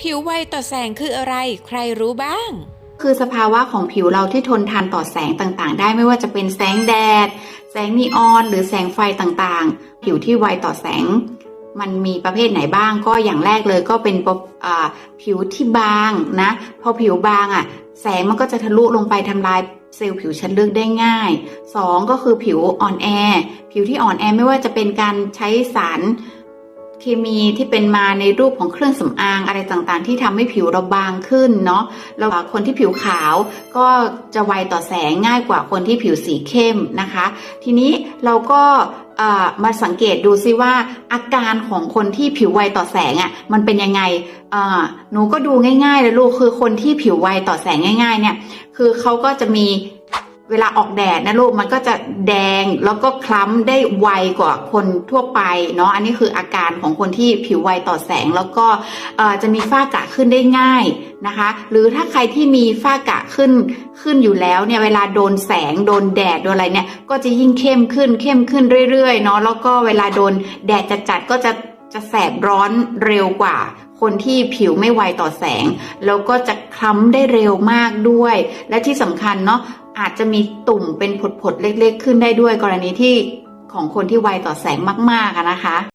ผิวไวต่อแสงคืออะไร ใครรู้บ้าง คือสภาวะของผิวเราที่ทนทานต่อแสงต่างๆ ได้ไม่ว่าจะเป็นแสงแดด แสงนีออน หรือแสงไฟต่างๆ ผิวที่ไวต่อแสง มันมีประเภทไหนบ้างก็อย่างแรกเลยก็เป็นผิวที่บางนะพอผิวบางอะ แสงมันก็จะทะลุลงไปทำลายเซลล์ผิวชั้นลึกได้ง่ายสองก็คือผิวอ่อนแอ ผิวที่อ่อนแอไม่ว่าจะเป็นการใช้สาร เคมีที่เป็นมาในรูปของเครื่องสำอางอะไรต่างๆ ที่ทำให้ผิวเราบางขึ้นเนาะแล้วคนที่ผิวขาวก็จะไวต่อแสงง่ายกว่าคนที่ผิวสีเข้มนะคะ ทีนี้เราก็มาสังเกตดูซิว่าอาการของคนที่ผิวไวต่อแสงอะ่ะมันเป็นยังไงหนูก็ดูง่ายๆเลยลูกคือคนที่ผิวไวต่อแสงง่าย ๆ เนี่ย คือเขาก็จะมี เวลาออกแดดนะลูกมันก็จะแดงแล้วก็คล้ำได้ไวกว่าคนทั่วไปเนาะอันนี้คืออาการของคนที่ผิวไวต่อแสง แล้วก็จะมีฝ้ากระขึ้นได้ง่ายนะคะ หรือถ้าใครที่มีฝ้ากระขึ้นขึ้นอยู่แล้วเนี่ยเวลาโดนแสงโดนแดดโดนอะไรเนี่ยก็จะยิ่งเข้มขึ้นเข้มขึ้นเรื่อยๆเนาะแล้วก็เวลาโดนแดดจัดๆก็จะจะแสบร้อนเร็วกว่า คนที่ผิวไม่ไวต่อแสง แล้วก็จะคล้ำได้เร็วมากด้วย และที่สำคัญเนาะอาจจะมีตุ่มเป็นผดๆเล็กๆ ขึ้นได้ด้วยกรณีที่ของคนที่ไวต่อแสงมากๆนะคะ